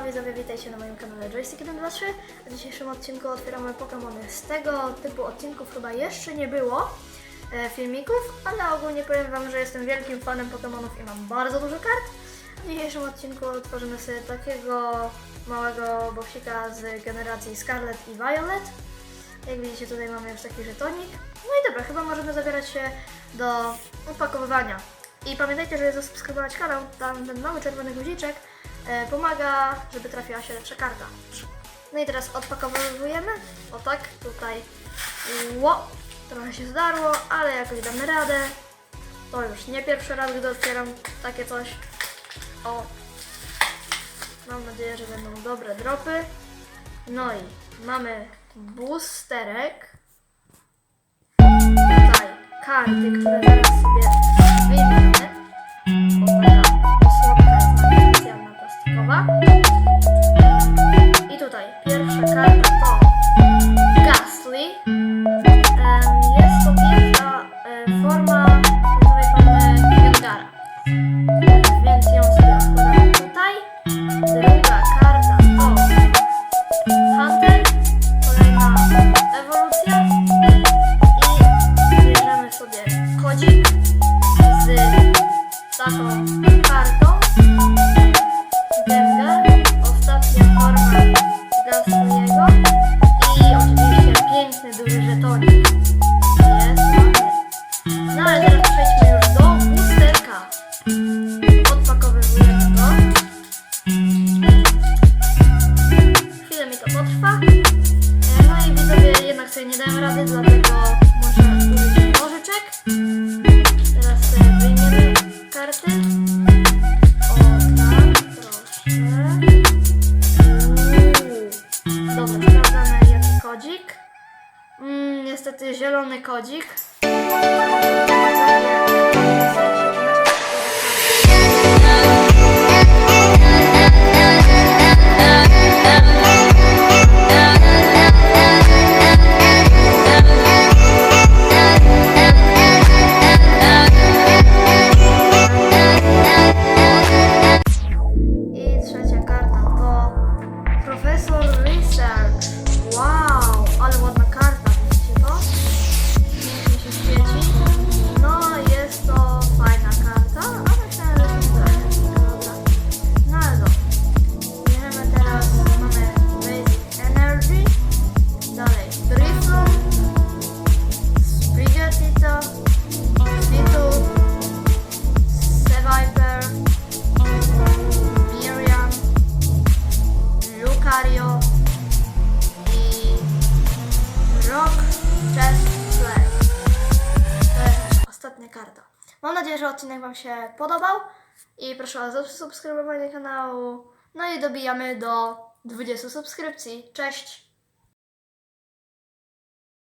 Siema widzowie, witajcie na moim kanale Joystick123. W dzisiejszym odcinku otwieramy Pokémony. Z tego typu odcinków chyba jeszcze nie było e, filmików, ale ogólnie powiem Wam, że jestem wielkim fanem Pokémonów i mam bardzo dużo kart. W dzisiejszym odcinku otworzymy sobie takiego małego boksika z generacji Scarlet i Violet. Jak widzicie tutaj mamy już taki żetonik. No i dobra, chyba możemy zabierać się do opakowywania. I pamiętajcie, żeby zasubskrybować kanał, tam ten mały czerwony guziczek pomaga, żeby trafiła się lepsza karta. No i teraz odpakowujemy. O tak, tutaj. Ło, trochę się zdarło, ale jakoś damy radę. To już nie pierwszy raz, gdy otwieram takie coś. O, mam nadzieję, że będą dobre dropy. No i mamy boosterek. Tutaj karty, które zaraz sobie tutaj pierwsza karta No ale teraz przejdźmy już do usterka. Odpakowujemy go. Chwilę mi to potrwa. E, No i widzowie jednak sobie nie dałem rady, dlatego niestety zielony kodzik. Ostatnia karta. Mam nadzieję, że odcinek Wam się podobał i proszę o zasubskrybowanie kanału. No i dobijamy do 20 subskrypcji. Cześć!